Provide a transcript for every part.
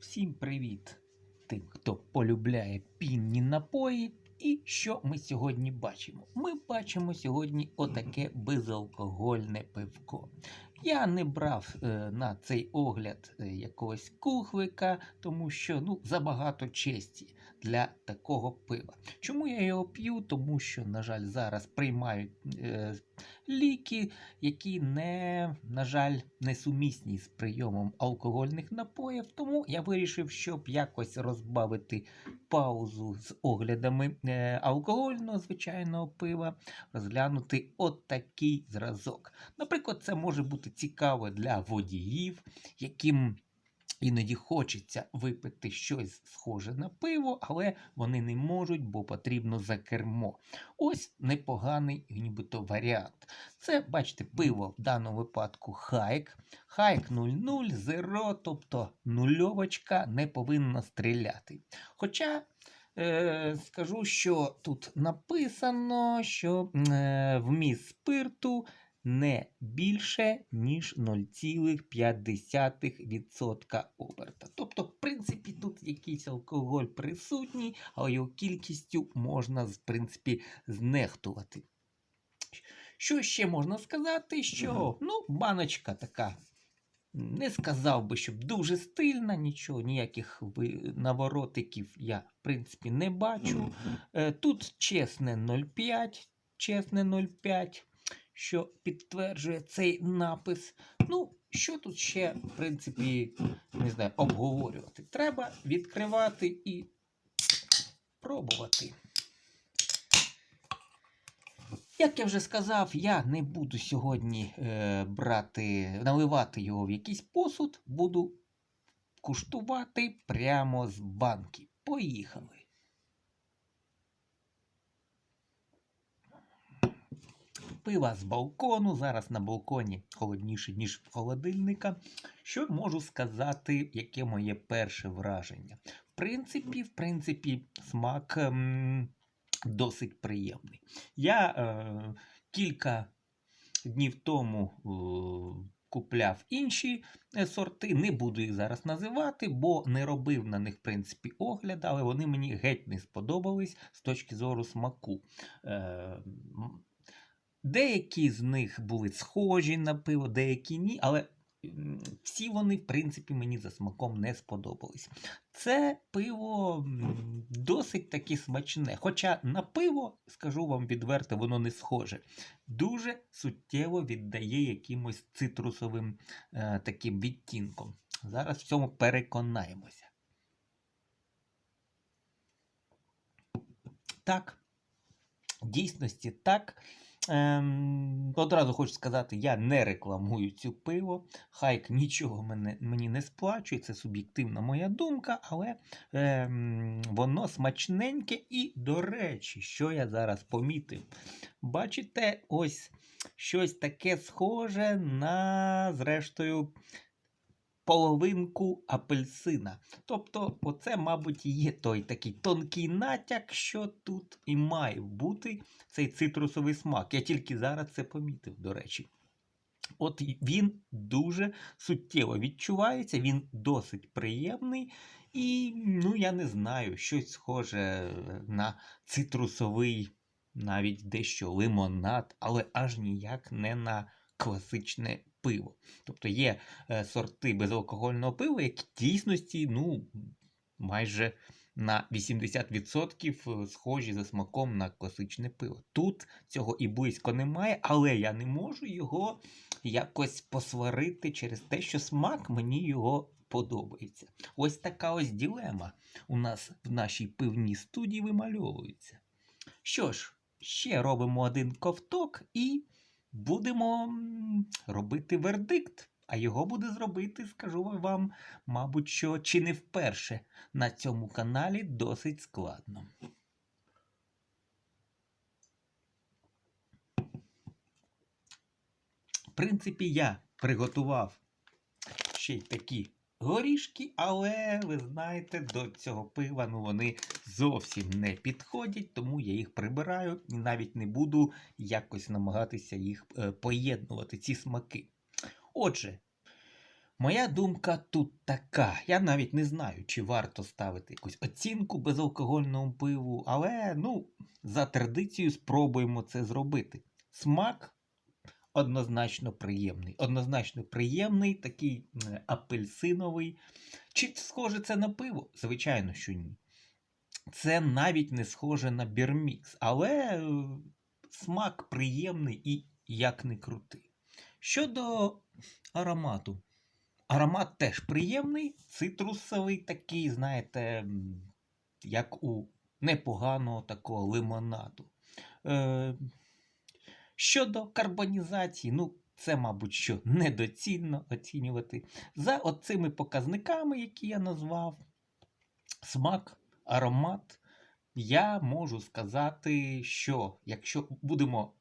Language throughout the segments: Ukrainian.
Всім привіт тим, хто полюбляє пінні напої. І що ми сьогодні бачимо? Ми бачимо сьогодні отаке безалкогольне пивко. Я не брав е, на цей огляд е, якогось кухлика, тому що ну, забагато честі для такого пива. Чому я його п'ю? Тому що, на жаль, зараз приймають е, ліки, які не, на жаль, не сумісні з прийомом алкогольних напоїв. Тому я вирішив, щоб якось розбавити паузу з оглядами е, алкогольного звичайного пива, розглянути отакий зразок. Наприклад, це може бути цікаво для водіїв, яким іноді хочеться випити щось схоже на пиво, але вони не можуть, бо потрібно за кермо. Ось непоганий нібито варіант. Це, бачите, пиво в даному випадку хайк. Хайк 00, зеро, тобто нульовочка не повинна стріляти. Хоча. Е, скажу, що тут написано, що е, вміст спирту не більше, ніж 0,5% оберта. Тобто, в принципі, тут якийсь алкоголь присутній, але його кількістю можна, в принципі, знехтувати. Що ще можна сказати? Що ну, баночка така. Не сказав би, щоб дуже стильна, нічого, ніяких наворотиків я, в принципі, не бачу. Е, Тут чесне 0,5, чесне 0,5, що підтверджує цей напис. Ну, що тут ще, в принципі, не знаю, обговорювати? Треба відкривати і пробувати. Як я вже сказав, я не буду сьогодні е, брати, наливати його в якийсь посуд, буду куштувати прямо з банки. Поїхали. Пива з балкону. Зараз на балконі холодніше, ніж в холодильника. Що можу сказати, яке моє перше враження? В принципі, в принципі, смак ем, досить приємний. Я е, кілька днів тому е, купляв інші е, сорти. Не буду їх зараз називати, бо не робив на них, в принципі, огляд, але вони мені геть не сподобались з точки зору смаку. Е, м, Деякі з них були схожі на пиво, деякі ні, але всі вони, в принципі, мені за смаком не сподобались. Це пиво досить таки смачне. Хоча на пиво, скажу вам відверто, воно не схоже. Дуже суттєво віддає якимось цитрусовим е, таким відтінком. Зараз в цьому переконаємося. Так, в дійсності так. Ем, одразу хочу сказати, я не рекламую цю пиво. Хайк нічого мене, мені не сплачує, це суб'єктивна моя думка, але ем, воно смачненьке і, до речі, що я зараз помітив. Бачите, ось щось таке схоже на, зрештою, половинку апельсина. Тобто, оце, мабуть, є той такий тонкий натяк, що тут і має бути цей цитрусовий смак. Я тільки зараз це помітив, до речі. От він дуже суттєво відчувається, він досить приємний. І, ну, я не знаю, щось схоже на цитрусовий, навіть дещо лимонад, але аж ніяк не на класичне пиво. Тобто є е, сорти безалкогольного пива, які в дійсності, ну, майже на 80% схожі за смаком на класичне пиво. Тут цього і близько немає, але я не можу його якось посварити через те, що смак мені його подобається. Ось така ось ділема у нас в нашій пивній студії вимальовується. Що ж, ще робимо один ковток і будемо робити вердикт. А його буде зробити, скажу вам, мабуть, що чи не вперше на цьому каналі досить складно. В принципі, я приготував ще й такі горішки, але ви знаєте, до цього пива ну, вони зовсім не підходять, тому я їх прибираю і навіть не буду якось намагатися їх е, поєднувати, ці смаки. Отже, Моя думка тут така. Я навіть не знаю, чи варто ставити якусь оцінку безалкогольному пиву, але ну, за традицією спробуємо це зробити. Смак однозначно приємний. Однозначно приємний, такий апельсиновий. Чи схоже це на пиво? Звичайно, що ні. Це навіть не схоже на бірмікс, але е, смак приємний і як не крутий. Щодо аромату. Аромат теж приємний, цитрусовий, такий, знаєте, як у непоганого такого лимонаду. Е, щодо карбонізації, ну, це, мабуть, що недоцільно оцінювати. За оцими показниками, які я назвав, смак, аромат, я можу сказати, що якщо будемо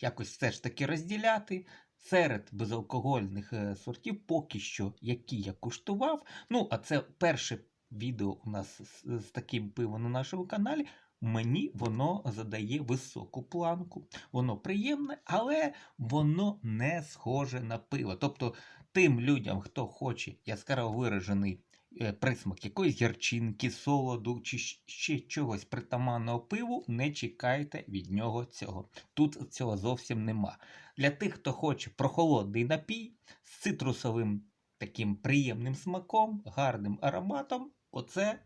якось все ж таки розділяти, серед безалкогольних е, сортів, поки що, які я куштував. Ну, а це перше відео у нас з, з таким пивом на нашому каналі. Мені воно задає високу планку. Воно приємне, але воно не схоже на пиво. Тобто, тим людям, хто хоче яскраво виражений е, присмак якоїсь гірчинки, солоду чи ще чогось притаманного пиву, не чекайте від нього цього. Тут цього зовсім нема. Для тих, хто хоче прохолодний напій з цитрусовим таким приємним смаком, гарним ароматом, оце,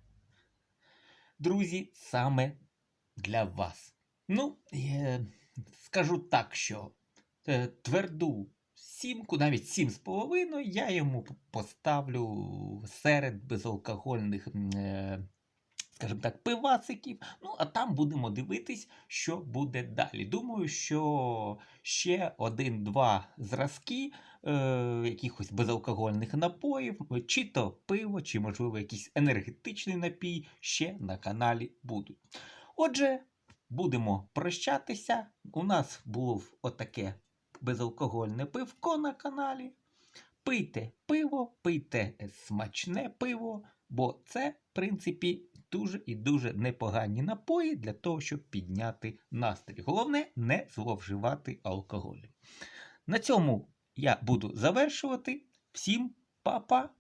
друзі, саме для вас. Ну, е, скажу так, що е, тверду сімку, навіть сім з половиною, я йому поставлю серед безалкогольних, е, скажімо так, пивасиків. Ну, а там будемо дивитись, що буде далі. Думаю, що ще один-два зразки е, якихось безалкогольних напоїв, чи то пиво, чи, можливо, якийсь енергетичний напій ще на каналі будуть. Отже, будемо прощатися. У нас було отаке безалкогольне пивко на каналі. Пийте пиво, пийте смачне пиво, бо це, в принципі, дуже і дуже непогані напої для того, щоб підняти настрій. Головне не зловживати алкоголем. На цьому я буду завершувати. Всім па-па!